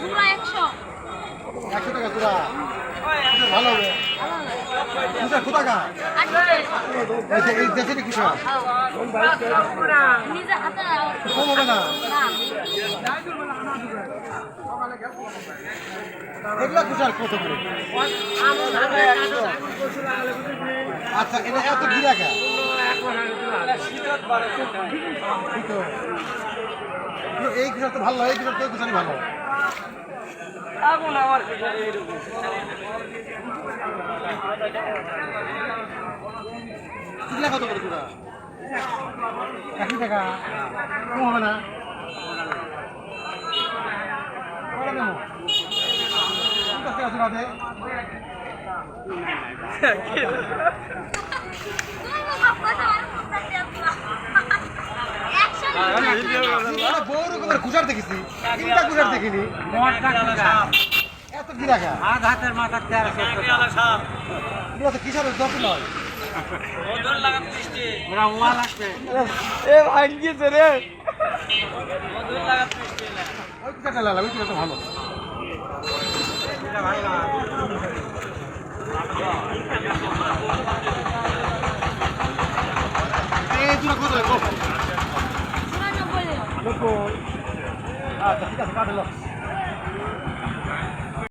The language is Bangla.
পুরা একশো। একশো টাকা জোড়া ভালো হবে। এগুলা কুসার কত করে? আচ্ছা এটা এত গিরাকা এই কুসার তো ভালো এই কুসার তো এই কুসারই ভালো। কিলা কত করে জোড়া একশো টাকা কম হবে না? পঞ্চাশ টাকা জোড়া দে। মানে বড় রকমের কুসার দেখেছি রাখা আধ হাতের মাথা এ রে ওই কুসারটা লালা ভালো Loco. Ah, cajita, sacártelo.